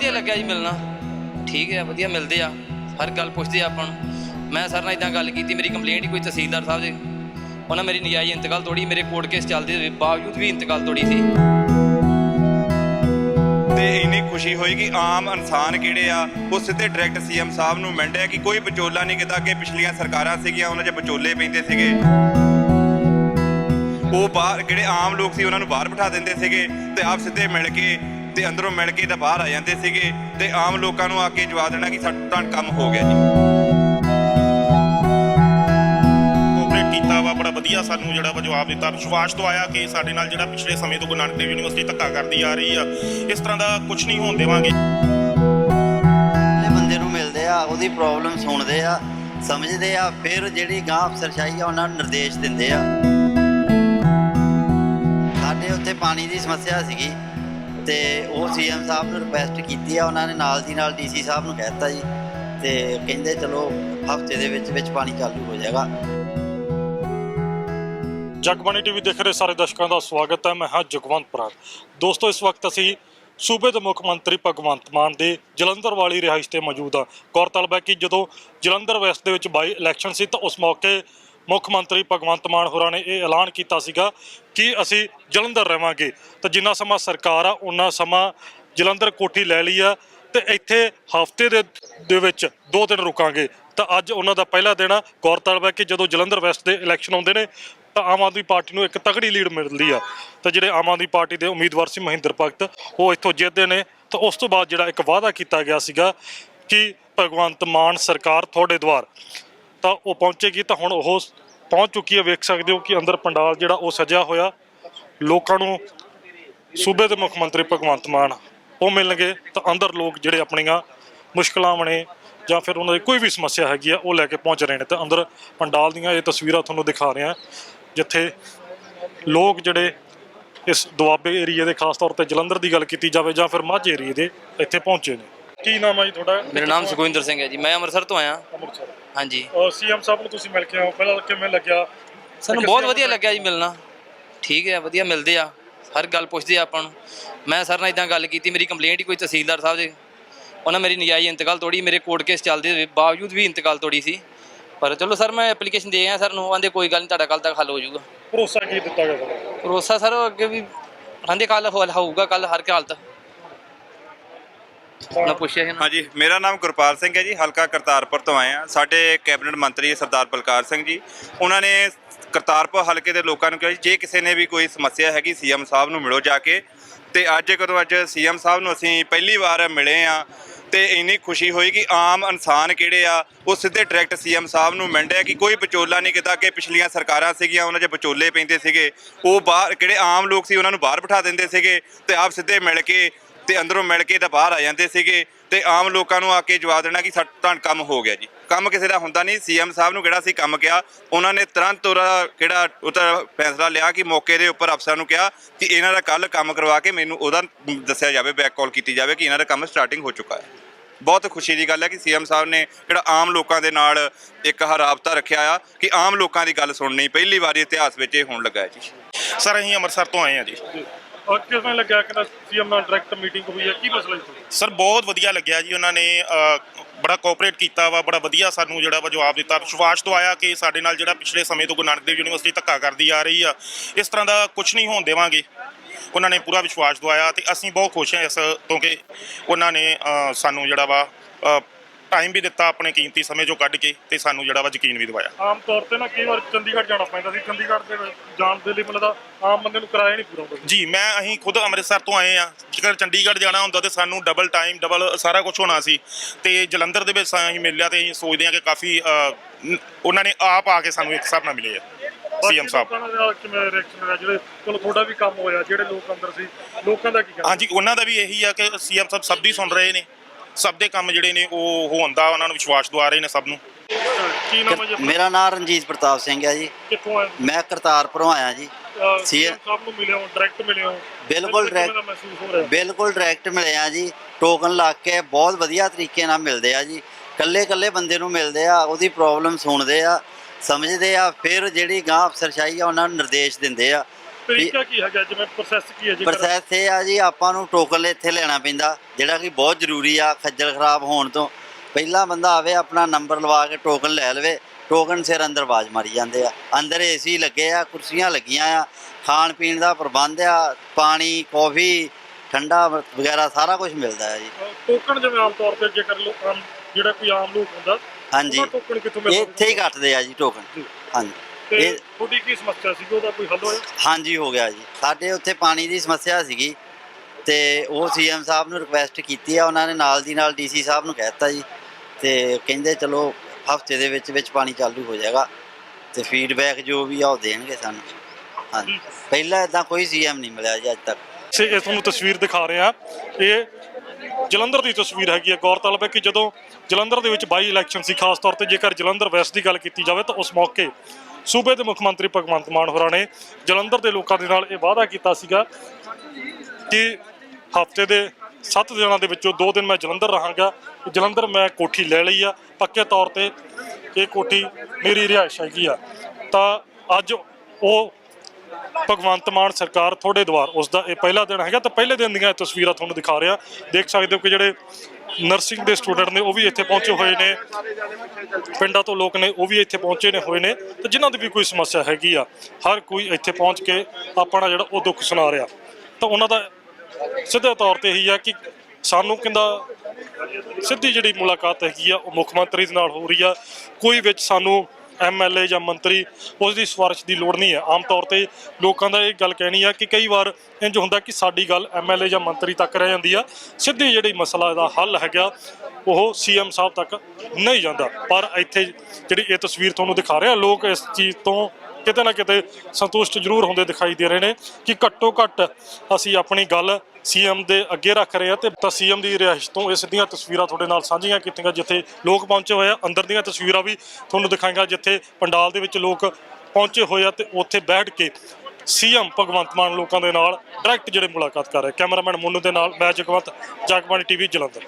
ਵਧੀਆ ਲੱਗਿਆ ਜੀ ਮਿਲਣਾ। ਠੀਕ ਹੈ, ਵਧੀਆ ਮਿਲਦੇ ਆ। ਹਰ ਗੱਲ ਪੁੱਛਦੇ ਆ ਆਪਾਂ ਨੂੰ। ਮੈਂ ਸਰ ਨਾਲ ਇਦਾਂ ਗੱਲ ਕੀਤੀ, ਮੇਰੀ ਕੰਪਲੇਂਟ ਹੀ ਕੋਈ ਤਹਿਸੀਲਦਾਰ ਸਾਹਿਬ ਦੇ। ਉਹਨਾਂ ਮੇਰੀ ਨਜਾਇਜ਼ ਇੰਤਕਾਲ ਤੋੜੀ, ਮੇਰੇ ਕੋਰਟ ਕੇਸ ਚੱਲਦੇ ਬਾਵਜੂਦ ਵੀ ਇੰਤਕਾਲ ਤੋੜੀ ਸੀ। ਤੇ ਇੰਨੀ ਖੁਸ਼ੀ ਹੋਈ ਕਿ ਆਮ ਇਨਸਾਨ ਕਿਹੜੇ ਆ, ਉਹ ਸਿੱਧੇ ਡਾਇਰੈਕਟ ਸੀਐਮ ਸਾਹਿਬ ਨੂੰ ਮੰਡਿਆ ਕਿ ਕੋਈ ਵਿਚੋਲਾ ਨਹੀਂ ਕਿਤਾ ਕਿ ਪਿਛਲੀਆਂ ਸਰਕਾਰਾਂ ਸੀਗੀਆਂ, ਉਹਨਾਂ 'ਚ ਵਿਚੋਲੇ ਪੈਂਦੇ ਸੀਗੇ। ਉਹ ਬਾਹਰ, ਜਿਹੜੇ ਆਮ ਲੋਕ ਸੀ, ਉਹਨਾਂ ਨੂੰ ਬਾਹਰ ਬਿਠਾ ਦਿੰਦੇ ਸੀਗੇ ਤੇ ਆਪ ਸਿੱਧੇ ਮਿਲ ਕੇ ਤੇ ਅੰਦਰੋਂ ਮਿਲ ਕੇ ਤਾਂ ਬਾਹਰ ਆ ਜਾਂਦੇ ਸੀਗੇ ਤੇ ਆਮ ਲੋਕਾਂ ਨੂੰ ਆ ਕੇ ਜਵਾਬ ਦੇਣਾ ਕਿ ਸਾਡਾ ਕੰਮ ਹੋ ਗਿਆ ਜੀ। ਕੋਆਪਰੇਟ ਕੀਤਾ ਵਾ ਬੜਾ ਵਧੀਆ ਸਾਨੂੰ ਜਿਹੜਾ ਵਾ ਜਵਾਬ ਦਿੱਤਾ। ਵਿਸ਼ਵਾਸ ਤੋਂ ਆਇਆ ਕਿ ਸਾਡੇ ਨਾਲ ਜਿਹੜਾ ਪਿਛਲੇ ਸਮੇਂ ਤੋਂ ਗੁਰੂ ਨਾਨਕ ਦੇਵ ਯੂਨੀਵਰਸਿਟੀ ਧੱਕਾ ਕਰਦੀ ਆ ਰਹੀ ਆ ਇਸ ਤਰ੍ਹਾਂ ਦਾ ਕੁਝ ਨਹੀਂ ਹੋਣ ਦੇਵਾਂਗੇ। ਜਿਹੜੇ ਬੰਦੇ ਨੂੰ ਮਿਲਦੇ ਆ ਉਹਦੀ ਪ੍ਰੋਬਲਮ ਸੁਣਦੇ ਆ ਸਮਝਦੇ ਆ ਫਿਰ ਜਿਹੜੀ ਗਾਂ ਅਫਸਰਸ਼ਾਹੀ ਆ ਉਹਨਾਂ ਨੂੰ ਨਿਰਦੇਸ਼ ਦਿੰਦੇ ਆ। ਸਾਡੇ ਉੱਤੇ ਪਾਣੀ ਦੀ ਸਮੱਸਿਆ ਸੀਗੀ। ਤੇ ਉਹ ਸੀਐਮ ਸਾਹਿਬ ਨੂੰ ਰਿਕੁਐਸਟ ਕੀਤੀ ਆ, ਉਹਨਾਂ ਨੇ ਨਾਲ ਦੀ ਨਾਲ ਡੀਸੀ ਸਾਹਿਬ ਨੂੰ ਕਹਿ ਜੀ। ਤੇ ਕਹਿੰਦੇ ਚਲੋ ਹਫ਼ਤੇ ਦੇ ਵਿੱਚ ਵਿੱਚ ਪਾਣੀ ਚਾਲੂ ਹੋ ਜਾਏਗਾ। ਜਗਬਾਣੀ ਟੀਵੀ ਦੇਖ ਰਹੇ ਸਾਰੇ ਦਰਸ਼ਕਾਂ ਦਾ ਸਵਾਗਤ ਹੈ। ਮੈਂ ਹਾਂ ਜਗਵੰਤ ਪ੍ਰਾਨ ਦੋਸਤੋ, ਇਸ ਵਕਤ ਅਸੀਂ ਸੂਬੇ ਦੇ ਮੁੱਖ ਮੰਤਰੀ ਭਗਵੰਤ ਮਾਨ ਦੇ ਜਲੰਧਰ ਵਾਲੀ ਰਿਹਾਇਸ਼ ਤੇ ਮੌਜੂਦ ਹਾਂ। ਗੌਰਤਲਬ ਹੈ ਕਿ ਜਦੋਂ ਜਲੰਧਰ ਵੈਸਟ ਦੇ ਵਿੱਚ ਬਾਈ ਇਲੈਕਸ਼ਨ ਸੀ ਤਾਂ ਉਸ ਮੌਕੇ ਮੁੱਖ ਮੰਤਰੀ ਭਗਵੰਤ ਮਾਨ ਹੋਰਾਂ ਨੇ ਇਹ ਐਲਾਨ ਕੀਤਾ ਸੀਗਾ ਕਿ ਅਸੀਂ ਜਲੰਧਰ ਰਵਾਂਗੇ। ਤਾਂ ਜਿੰਨਾ ਸਮਾਂ ਸਰਕਾਰ ਆ ਉਹਨਾਂ ਸਮਾਂ ਜਲੰਧਰ ਕੋਠੀ ਲੈ ਲਈ ਆ ਤੇ ਇੱਥੇ ਹਫ਼ਤੇ ਦੇ ਦੇ ਵਿੱਚ ਦੋ ਦਿਨ ਰੁਕਾਂਗੇ। ਤਾਂ ਅੱਜ ਉਹਨਾਂ ਦਾ ਪਹਿਲਾ ਦਿਨ ਆ। ਗੌਰਤਲਬ ਹੈ ਕਿ ਜਦੋਂ ਜਲੰਧਰ ਵੈਸਟ ਦੇ ਇਲੈਕਸ਼ਨ ਆਉਂਦੇ ਨੇ, ਤਾਂ ਆਮ ਆਦਮੀ ਪਾਰਟੀ ਨੂੰ ਇੱਕ ਤਕੜੀ ਲੀਡ ਮਿਲਦੀ ਆ। ਤਾਂ ਜਿਹੜੇ ਆਮ ਆਦਮੀ ਪਾਰਟੀ ਦੇ ਉਮੀਦਵਾਰ ਸੀ ਮਹਿੰਦਰ ਭਗਤ, ਉਹ ਇੱਥੋਂ ਜਿੱਤਦੇ ਨੇ। ਤਾਂ ਉਸ ਤੋਂ ਬਾਅਦ ਜਿਹੜਾ ਇੱਕ ਵਾਅਦਾ ਕੀਤਾ ਗਿਆ ਸੀਗਾ ਕਿ ਭਗਵੰਤ ਮਾਨ ਸਰਕਾਰ ਤੁਹਾਡੇ ਦੁਆਰ। ਤਾਂ ਉਹ ਪਹੁੰਚੇਗੀ ਤਾਂ ਹੁਣ ਉਹ ਪਹੁੰਚ ਚੁੱਕੀ ਹੈ ਵੇਖ ਸਕਦੇ ਹੋ ਕਿ ਅੰਦਰ ਪੰਡਾਲ ਜਿਹੜਾ ਉਹ ਸਜਿਆ ਹੋਇਆ। ਲੋਕਾਂ ਨੂੰ ਸੂਬੇ ਦੇ ਮੁੱਖ ਮੰਤਰੀ ਭਗਵੰਤ ਮਾਨ ਉਹ ਮਿਲਣਗੇ ਤਾਂ ਅੰਦਰ ਲੋਕ ਜਿਹੜੇ ਆਪਣੀਆਂ ਮੁਸ਼ਕਲਾਂ ਬਣੇ ਜਾਂ ਫਿਰ ਉਹਨਾਂ ਦੀ ਕੋਈ ਵੀ ਸਮੱਸਿਆ ਹੈਗੀ ਆ ਉਹ ਲੈ ਕੇ ਪਹੁੰਚ ਰਹੇ ਨੇ। ਤਾਂ ਅੰਦਰ ਪੰਡਾਲ ਦੀਆਂ ਇਹ ਤਸਵੀਰਾਂ ਤੁਹਾਨੂੰ ਦਿਖਾ ਰਿਹਾ ਜਿੱਥੇ ਲੋਕ ਜਿਹੜੇ ਇਸ ਦੁਆਬੇ ਏਰੀਆ ਦੇ ਖਾਸ ਤੌਰ ਤੇ ਜਲੰਧਰ ਦੀ ਗੱਲ ਕੀਤੀ ਜਾਵੇ ਜਾਂ ਫਿਰ ਮਾਝੇ ਏਰੀਏ ਦੇ ਇੱਥੇ ਪਹੁੰਚੇ ਨੇ। ਕੀ ਨਾਮ ਹੈ ਜੀ ਤੁਹਾਡਾ? ਮੇਰਾ ਨਾਮ ਸੁਖਵਿੰਦਰ ਸਿੰਘ ਹੈ ਜੀ। ਮੈਂ ਅੰਮ੍ਰਿਤਸਰ ਤੋਂ ਆਇਆ। ਅੰਮ੍ਰਿਤਸਰ। ਹਾਂਜੀ। ਸੀਐਮ ਸਾਹਿਬ ਨੂੰ ਤੁਸੀਂ ਮਿਲ ਕੇ ਆਓ। ਪਹਿਲਾਂ ਕਿਵੇਂ ਲੱਗਿਆ? ਸਾਨੂੰ ਬਹੁਤ ਵਧੀਆ ਲੱਗਿਆ ਜੀ ਮਿਲਣਾ। ਠੀਕ ਹੈ ਵਧੀਆ ਮਿਲਦੇ ਆ। ਹਰ ਗੱਲ ਪੁੱਛਦੇ ਆ ਆਪਾਂ ਨੂੰ। ਮੈਂ ਸਰ ਨਾਲ ਇਦਾਂ ਗੱਲ ਕੀਤੀ ਮੇਰੀ ਕੰਪਲੇਂਟ ਹੀ ਕੋਈ ਤਹਿਸੀਲਦਾਰ ਸਾਹਿਬ ਦੇ। ਉਹਨਾਂ ਮੇਰੀ ਨਜਾਇਜ਼ ਇੰਤਕਾਲ ਤੋੜੀ ਮੇਰੇ ਕੋਰਟ ਕੇਸ ਚੱਲਦੇ ਹੋਏ ਬਾਵਜੂਦ ਵੀ ਇੰਤਕਾਲ ਤੋੜੀ ਸੀ। ਪਰ ਚਲੋ ਸਰ ਮੈਂ ਐਪਲੀਕੇਸ਼ਨ ਦੇ ਆਇਆ ਸਰ ਨੂੰ ਆਂਦੇ ਕੋਈ ਗੱਲ ਨਹੀਂ ਤੁਹਾਡਾ ਕੱਲ ਤੱਕ ਹੱਲ ਹੋ ਜਾਊਗਾ। ਭਰੋਸਾ ਕੀ ਦਿੱਤਾ ਗਿਆ ਤੁਹਾਨੂੰ? ਭਰੋਸਾ ਸਰ ਅੱਗੇ ਵੀ ਆਂਦੇ ਕੱਲ ਹੱਲ ਹੋਊਗਾ ਕੱਲ ਹਰ ਹਾਲਤ। ਨਾ ਪੁੱਛਿਆ ਸੀ ਨਾ। ਹਾਂਜੀ ਮੇਰਾ ਨਾਮ ਗੁਰਪਾਲ ਸਿੰਘ ਹੈ ਜੀ ਹਲਕਾ ਕਰਤਾਰਪੁਰ ਤੋਂ ਆਏ ਆ ਸਾਡੇ ਕੈਬਨਿਟ ਮੰਤਰੀ ਸਰਦਾਰ ਬਲਕਾਰ ਸਿੰਘ ਜੀ ਉਹਨਾਂ ਨੇ ਕਰਤਾਰਪੁਰ ਹਲਕੇ ਦੇ ਲੋਕਾਂ ਨੂੰ ਕਿਹਾ ਜੀ, ਜੇ ਕਿਸੇ ਨੇ ਵੀ ਕੋਈ ਸਮੱਸਿਆ ਹੈਗੀ ਸੀਐਮ ਸਾਹਿਬ ਨੂੰ ਮਿਲੋ ਜਾ ਕੇ। ਤੇ ਅੱਜ ਕਦੋਂ ਅੱਜ ਸੀਐਮ ਸਾਹਿਬ ਨੂੰ ਅਸੀਂ ਪਹਿਲੀ ਵਾਰ ਮਿਲੇ ਆ ਤੇ ਇੰਨੀ ਖੁਸ਼ੀ ਹੋਈ ਕਿ ਆਮ ਇਨਸਾਨ ਕਿਹੜੇ ਆ ਉਹ ਸਿੱਧੇ ਡਾਇਰੈਕਟ ਸੀਐਮ ਸਾਹਿਬ ਨੂੰ ਮਿਲਦੇ ਆ ਕਿ ਕੋਈ ਵਿਚੋਲਾ ਨਹੀਂ ਕਿਤਾ ਕਿ ਪਿਛਲੀਆਂ ਸਰਕਾਰਾਂ ਸੀਗੀਆਂ ਉਹਨਾਂ 'ਚ ਵਿਚੋਲੇ ਪੈਂਦੇ ਸੀਗੇ। ਉਹ ਬਾਹਰ ਕਿਹੜੇ ਆਮ ਲੋਕ ਸੀ ਉਹਨਾਂ ਨੂੰ ਬਾਹਰ ਬਿਠਾ ਦਿੰਦੇ ਸੀਗੇ ਤੇ ਆਪ ਸਿੱਧੇ ਮਿਲ ਕੇ ਤੇ ਅੰਦਰੋਂ ਮਿਲ ਕੇ ਤਾਂ ਬਾਹਰ ਆ ਜਾਂਦੇ ਸੀਗੇ ਤੇ ਆਮ ਲੋਕਾਂ ਨੂੰ ਆ ਕੇ ਜਵਾਬ ਦੇਣਾ ਕਿ ਸਾਡਾ ਕੰਮ ਹੋ ਗਿਆ ਜੀ। ਕੰਮ ਕਿਸੇ ਦਾ ਹੁੰਦਾ ਨਹੀਂ। ਸੀਐਮ ਸਾਹਿਬ ਨੂੰ ਕਿਹੜਾ ਸੀ ਕੰਮ ਕਿਹਾ? ਉਹਨਾਂ ਨੇ ਤੁਰੰਤ ਉਹਦਾ ਕਿਹੜਾ ਉਹਦਾ ਫੈਸਲਾ ਲਿਆ ਕਿ ਮੌਕੇ ਦੇ ਉੱਪਰ ਅਫਸਰ ਨੂੰ ਕਿਹਾ ਕਿ ਇਹਨਾਂ ਦਾ ਕੱਲ ਕੰਮ ਕਰਵਾ ਕੇ ਮੈਨੂੰ ਉਹਦਾ ਦੱਸਿਆ ਜਾਵੇ ਬੈਕ ਕਾਲ ਕੀਤੀ ਜਾਵੇ ਕਿ ਇਹਨਾਂ ਦਾ ਕੰਮ ਸਟਾਰਟਿੰਗ ਹੋ ਚੁੱਕਾ ਹੈ। ਬਹੁਤ ਖੁਸ਼ੀ ਦੀ ਗੱਲ ਹੈ ਕਿ ਸੀਐਮ ਸਾਹਿਬ ਨੇ ਜਿਹੜਾ ਆਮ ਲੋਕਾਂ ਦੇ ਨਾਲ ਇੱਕ ਹਰਾਬਤਾ ਰੱਖਿਆ ਆ ਕਿ ਆਮ ਲੋਕਾਂ ਦੀ ਗੱਲ ਸੁਣਨੀ, ਪਹਿਲੀ ਵਾਰੀ ਇਤਿਹਾਸ ਵਿੱਚ ਇਹ ਹੋਣ ਲੱਗਾ ਹੈ ਜੀ। ਸਰ, ਅਸੀਂ ਅੰਮ੍ਰਿਤਸਰ ਤੋਂ ਆਏ ਆ ਜੀ। ਔਰ ਕਿਵੇਂ ਲੱਗਿਆ ਕਿ ਸੀਐਮ ਨਾਲ ਡਾਇਰੈਕਟ ਮੀਟਿੰਗ ਹੋਈ ਹੈ? ਕੀ ਮਸਲਾ ਜੀ? ਤੁਹਾਡਾ ਸਰ ਬਹੁਤ ਵਧੀਆ ਲੱਗਿਆ ਜੀ ਉਹਨਾਂ ਨੇ ਅ, ਬੜਾ ਕੋਆਪਰੇਟ ਕੀਤਾ ਵਾ ਬੜਾ ਵਧੀਆ ਸਾਨੂੰ ਜਿਹੜਾ ਵਾ ਜਵਾਬ ਦਿੱਤਾ। ਵਿਸ਼ਵਾਸ ਤੋਂ ਆਇਆ ਕਿ ਸਾਡੇ ਨਾਲ ਜਿਹੜਾ ਪਿਛਲੇ ਸਮੇਂ ਤੋਂ ਗੁਰੂ ਨਾਨਕ ਦੇਵ ਯੂਨੀਵਰਸਿਟੀ ਧੱਕਾ ਕਰਦੀ ਆ ਰਹੀ ਆ ਇਸ ਤਰ੍ਹਾਂ ਦਾ ਕੁਝ ਨਹੀਂ ਹੋਣ ਦੇਵਾਂਗੇ। ਉਹਨਾਂ ਨੇ ਪੂਰਾ ਵਿਸ਼ਵਾਸ ਦਵਾਇਆ ਤੇ ਅਸੀਂ ਬਹੁਤ ਖੁਸ਼ ਹਾਂ ਇਸ ਤੋਂ ਕਿ ਉਹਨਾਂ ਨੇ ਅ, ਸਾਨੂੰ ਜਿਹੜਾ ਵਾ ਟਾਈਮ ਵੀ ਦਿੱਤਾ ਆਪਣੇ ਕੀਮਤੀ ਸਮੇਂ ਚੋਂ ਕੱਢ ਕੇ ਤੇ ਸਾਨੂੰ ਜਿਹੜਾ ਵਾ ਯਕੀਨ ਵੀ ਦਵਾਇਆ। ਆਮ ਤੌਰ ਤੇ ਨਾ ਕਈ ਵਾਰ ਚੰਡੀਗੜ੍ਹ ਜਾਣਾ ਪੈਂਦਾ ਸੀ। ਚੰਡੀਗੜ੍ਹ ਦੇ ਜਾਣ ਦੇ ਲਈ ਮਤਲਬ ਆਮ ਬੰਦੇ ਨੂੰ ਕਿਰਾਇਆ ਨਹੀਂ ਪੂਰਾ ਹੁੰਦਾ ਜੀ ਮੈਂ ਅਸੀਂ ਖੁਦ ਅੰਮ੍ਰਿਤਸਰ ਤੋਂ ਆਏ ਆ ਜੇਕਰ ਚੰਡੀਗੜ੍ਹ ਜਾਣਾ ਹੁੰਦਾ ਤੇ ਸਾਨੂੰ ਡਬਲ ਟਾਈਮ ਡਬਲ ਸਾਰਾ ਕੁਝ ਹੋਣਾ ਸੀ। ਤੇ ਜਲੰਧਰ ਦੇ ਵਿੱਚ ਅਸੀਂ ਮਿਲਿਆ ਤੇ ਅਸੀਂ ਸੋਚਦੇ ਹਾਂ ਕਿ ਕਾਫੀ ਅ, ਉਹਨਾਂ ਨੇ ਆਪ ਆ ਕੇ ਸਾਨੂੰ ਇੱਕ ਹਿਸਾਬ ਨਾਲ ਮਿਲੇ ਆ ਸੀਐਮ ਸਾਹਿਬ। ਕਿਵੇਂ ਰਿਐਕਸ਼ਨ ਰਿਹਾ ਜਿਹੜੇ ਚਲੋ ਤੁਹਾਡਾ ਵੀ ਕੰਮ ਹੋਇਆ ਜਿਹੜੇ ਲੋਕ ਅੰਦਰ ਸੀ ਲੋਕਾਂ ਦਾ ਕੀ ਕਹਿਣਾ? ਹਾਂਜੀ ਉਹਨਾਂ ਦਾ ਵੀ ਇਹੀ ਆ ਕਿ ਸੀਐਮ ਸਾਹਿਬ ਸਭ ਦੀ ਸੁਣ ਰਹੇ ਨੇ। ਸਭ ਦੇ ਕੰਮ ਜਿਹੜੇ ਨੇ ਉਹ ਹੋਣਦਾ ਉਹਨਾਂ ਨੂੰ ਵਿਸ਼ਵਾਸ ਦਵਾ ਰਹੇ ਨੇ ਸਭ ਨੂੰ। ਕੀ ਨਾਮ ਹੈ ਜੀ ਆਪਣਾ? ਮੇਰਾ ਨਾਮ ਰਣਜੀਤ ਪ੍ਰਤਾਪ ਸਿੰਘ ਹੈ ਜੀ। ਕਿੱਥੋਂ ਆਏ? ਮੈਂ ਕਰਤਾਰਪੁਰੋਂ ਆਇਆ ਜੀ। ਸੀ- ਸਾਹਿਬ ਨੂੰ ਮਿਲੇ ਹੋ ਡਾਇਰੈਕਟ ਮਿਲੇ ਹੋ। ਬਿਲਕੁਲ ਕਿਵੇਂ ਦਾ direct- ਮਹਿਸੂਸ ਹੋ ਰਿਹਾ? ਬਿਲਕੁਲ ਡਾਇਰੈਕਟ ਮਿਲੇ ਆ ਜੀ। ਟੋਕਨ ਲਾ ਕੇ ਬਹੁਤ ਵਧੀਆ ਤਰੀਕੇ ਨਾਲ ਮਿਲਦੇ ਆ ਜੀ। ਕੱਲੇ ਕੱਲੇ ਬੰਦੇ ਨੂੰ ਮਿਲਦੇ ਆ ਉਹਦੀ ਪ੍ਰੋਬਲਮ ਸੁਣਦੇ ਆ ਸਮਝਦੇ ਆ ਫਿਰ ਜਿਹੜੀ ਗਾਂ ਅਫਸਰਸ਼ਾਹੀ ਆ ਉਹਨਾਂ ਨੂੰ ਨਿਰਦੇਸ਼ ਦਿੰਦੇ ਆ। ਤਰੀਕਾ ਕੀ ਹੈਗਾ? ਜਿਵੇਂ ਪ੍ਰੋਸੈਸ ਕੀ ਹੈ ਜੇਕਰ ਪ੍ਰੋਸੈਸ ਇਹ ਆ ਜੀ ਆਪਾਂ ਨੂੰ ਟੋਕਨ ਇੱਥੇ ਲੈਣਾ ਪੈਂਦਾ ਜਿਹੜਾ ਕਿ ਬਹੁਤ ਜ਼ਰੂਰੀ ਆ ਖੱਜਲ ਖਰਾਬ ਹੋਣ ਤੋਂ। ਪਹਿਲਾ ਬੰਦਾ ਆਵੇ ਆਪਣਾ ਨੰਬਰ ਲਵਾ ਕੇ ਟੋਕਨ ਲੈ ਲਵੇ ਟੋਕਨ ਸਿਰ ਅੰਦਰ ਆਵਾਜ਼ ਮਾਰੀ ਜਾਂਦੇ ਆ। ਅੰਦਰ ਏਸੀ ਲੱਗੇ ਆ ਕੁਰਸੀਆਂ ਲੱਗੀਆਂ ਆ ਖਾਣ ਪੀਣ ਦਾ ਪ੍ਰਬੰਧ ਆ ਪਾਣੀ ਕੌਫੀ ਠੰਡਾ ਵਗੈਰਾ ਸਾਰਾ ਕੁਝ ਮਿਲਦਾ ਹੈ ਜੀ। ਟੋਕਨ ਜਿਵੇਂ ਆਮ ਤੌਰ ਤੇ ਜੇਕਰ ਲੋਕ ਜਿਹੜਾ ਕੋਈ ਆਮ ਲੋਕ ਹੁੰਦਾ ਹਾਂਜੀ। ਟੋਕਨ ਕਿੱਥੋਂ ਮਿਲਦਾ? ਇੱਥੇ ਹੀ ਕੱਟਦੇ ਆ ਜੀ ਟੋਕਨ। ਜੀ। ਹਾਂਜੀ। ਇਹ ਤੁਹਾਡੀ ਕੀ ਸਮੱਸਿਆ ਸੀ ਉਹਦਾ ਕੋਈ ਹੱਲ ਹੋਇਆ? ਹਾਂਜੀ ਹੋ ਗਿਆ ਜੀ। ਸਾਡੇ ਉੱਥੇ ਪਾਣੀ ਦੀ ਸਮੱਸਿਆ ਸੀਗੀ ਤੇ ਉਹ ਸੀਐਮ ਸਾਹਿਬ ਨੂੰ ਰਿਕੁਐਸਟ ਕੀਤੀ ਆ ਉਹਨਾਂ ਨੇ ਨਾਲ ਦੀ ਨਾਲ ਡੀਸੀ ਸਾਹਿਬ ਨੂੰ ਕਹਿਤਾ ਜੀ ਤੇ ਕਹਿੰਦੇ ਚਲੋ ਹਫ਼ਤੇ ਦੇ ਵਿੱਚ ਵਿੱਚ ਪਾਣੀ ਚਾਲੂ ਹੋ ਜਾਏਗਾ ਤੇ ਫੀਡਬੈਕ ਜੋ ਵੀ ਆ ਉਹ ਦੇਣਗੇ ਸਾਨੂੰ। ਹਾਂਜੀ। ਪਹਿਲਾਂ ਇਦਾਂ ਕੋਈ ਸੀਐਮ ਨਹੀਂ ਮਿਲਿਆ ਜੀ ਅੱਜ ਤੱਕ। ਸੇ ਇਹ ਤੁਹਾਨੂੰ ਤਸਵੀਰ ਦਿਖਾ ਰਹੇ ਆ। ਇਹ ਜਲੰਧਰ ਦੀ ਤਸਵੀਰ ਹੈਗੀ ਹੈ ਗੌਰਤਲਬ ਹੈ ਕਿ ਜਦੋਂ ਜਲੰਧਰ ਦੇ ਵਿੱਚ ਬਾਈ ਇਲੈਕਸ਼ਨ ਸੀ ਖਾਸ ਤੌਰ ਤੇ ਜੇਕਰ ਜਲੰਧਰ ਵੈਸਟ ਦੀ ਗੱਲ ਕੀਤੀ ਜਾਵੇ ਤਾਂ ਉਸ ਮੌਕੇ ਸੂਬੇ ਦੇ ਮੁੱਖ ਮੰਤਰੀ ਭਗਵੰਤ ਮਾਨ ਹੋਰਾਂ ਨੇ ਜਲੰਧਰ ਦੇ ਲੋਕਾਂ ਦੇ ਨਾਲ ਇਹ ਵਾਅਦਾ ਕੀਤਾ ਸੀਗਾ ਕਿ ਹਫ਼ਤੇ ਦੇ 7 ਦਿਨਾਂ ਦੇ ਵਿੱਚੋਂ 2 ਦਿਨ ਮੈਂ ਜਲੰਧਰ ਰਹਾਂਗਾ। ਜਲੰਧਰ ਮੈਂ ਕੋਠੀ ਲੈ ਲਈ ਆ। ਪੱਕੇ ਤੌਰ ਤੇ ਇਹ ਕੋਠੀ ਮੇਰੀ ਰਿਹਾਇਸ਼ ਹੈਗੀ ਆ। ਤਾਂ ਅੱਜ ਉਹ ਭਗਵੰਤ ਮਾਨ ਸਰਕਾਰ ਤੁਹਾਡੇ ਦੁਆਰ ਉਸ ਦਾ ਇਹ ਪਹਿਲਾ ਦਿਨ ਹੈਗਾ। ਤਾਂ ਪਹਿਲੇ ਦਿਨ ਦੀਆਂ ਇਹ ਤਸਵੀਰਾਂ ਤੁਹਾਨੂੰ ਦਿਖਾ ਰਿਹਾ। ਦੇਖ ਸਕਦੇ ਹੋ ਕਿ ਜਿਹੜੇ ਨਰਸਿੰਗ ਦੇ ਸਟੂਡੈਂਟ ਨੇ ਉਹ ਵੀ ਇੱਥੇ ਪਹੁੰਚੇ ਹੋਏ ਨੇ। ਪਿੰਡਾਂ ਤੋਂ ਲੋਕ ਨੇ ਉਹ ਵੀ ਇੱਥੇ ਪਹੁੰਚੇ ਨੇ ਹੋਏ ਨੇ ਤੇ ਜਿਨ੍ਹਾਂ ਦੀ ਵੀ ਕੋਈ ਸਮੱਸਿਆ ਹੈਗੀ ਆ, ਹਰ ਕੋਈ ਇੱਥੇ ਪਹੁੰਚ ਕੇ ਆਪਣਾ ਜਿਹੜਾ ਉਹ ਦੁੱਖ ਸੁਣਾ ਰਿਹਾ। ਤਾਂ ਉਹਨਾਂ ਦਾ ਸਿੱਧੇ ਤੌਰ ਤੇ ਇਹੀ ਆ ਕਿ ਸਾਨੂੰ ਕਹਿੰਦਾ ਸਿੱਧੀ ਜਿਹੜੀ ਮੁਲਾਕਾਤ ਹੈਗੀ ਆ, ਉਹ ਮੁੱਖ ਮੰਤਰੀ ਦੇ ਨਾਲ ਹੋ ਰਹੀ ਆ। ਕੋਈ ਵਿੱਚ ਸਾਨੂੰ ਐਮਐਲਏ ਜਾਂ ਮੰਤਰੀ ਉਸ ਦੀ ਸਿਫਾਰਿਸ਼ ਦੀ ਲੋੜ ਨਹੀਂ ਹੈ। ਆਮ ਤੌਰ ਤੇ ਲੋਕਾਂ ਦਾ ਇਹ ਗੱਲ ਕਹਿਣੀ ਆ ਕਿ ਕਈ ਵਾਰ ਇੰਜ ਹੁੰਦਾ ਕਿ ਸਾਡੀ ਗੱਲ ਐਮਐਲਏ ਜਾਂ ਮੰਤਰੀ ਤੱਕ ਰਹਿ ਜਾਂਦੀ ਆ। ਸਿੱਧੀ ਜਿਹੜੀ ਮਸਲਾ ਦਾ ਹੱਲ ਹੈਗਾ, ਉਹ ਸੀਐਮ ਸਾਹਿਬ ਤੱਕ ਨਹੀਂ ਜਾਂਦਾ। ਪਰ ਇੱਥੇ ਜਿਹੜੀ ਇਹ ਤਸਵੀਰ ਤੁਹਾਨੂੰ ਦਿਖਾ ਰਿਹਾ, ਲੋਕ ਇਸ ਚੀਜ਼ ਤੋਂ ਕਿਤੇ ਨਾ ਕਿਤੇ ਸੰਤੁਸ਼ਟ ਜ਼ਰੂਰ ਹੁੰਦੇ ਦਿਖਾਈ ਦੇ ਰਹੇ ਨੇ ਕਿ ਘੱਟੋ ਘੱਟ ਅਸੀਂ ਆਪਣੀ ਗੱਲ ਸੀਐਮ ਦੇ ਅੱਗੇ ਰੱਖ ਰਹੇ ਆ ਤੇ ਤਾਂ ਸੀਐਮ ਦੀ ਰਿਹਾਇਸ਼ ਤੋਂ ਇਹ ਸਿੱਧੀਆਂ ਤਸਵੀਰਾਂ ਤੁਹਾਡੇ ਨਾਲ ਸਾਂਝੀਆਂ ਕੀਤੀਆਂ, ਜਿੱਥੇ ਲੋਕ ਪਹੁੰਚੇ ਹੋਏ ਆ। ਅੰਦਰ ਦੀਆਂ ਤਸਵੀਰਾਂ ਵੀ ਤੁਹਾਨੂੰ ਦਿਖਾਏਗਾ ਜਿੱਥੇ ਪੰਡਾਲ ਦੇ ਵਿੱਚ ਲੋਕ ਪਹੁੰਚੇ ਹੋਏ ਆ ਤੇ ਉੱਥੇ ਬੈਠ ਕੇ ਸੀਐਮ ਭਗਵੰਤ ਮਾਨ ਲੋਕਾਂ ਦੇ ਨਾਲ ਡਾਇਰੈਕਟ ਜਿਹੜੇ ਮੁਲਾਕਾਤ ਕਰ ਰਹੇ ਕੈਮਰਾਮੈਨ ਮੋਨੂ ਦੇ ਨਾਲ, ਮੈਂ ਜਗਵੰਤ, ਜਗਬਾਣੀ ਟੀਵੀ ਜਲੰਧਰ।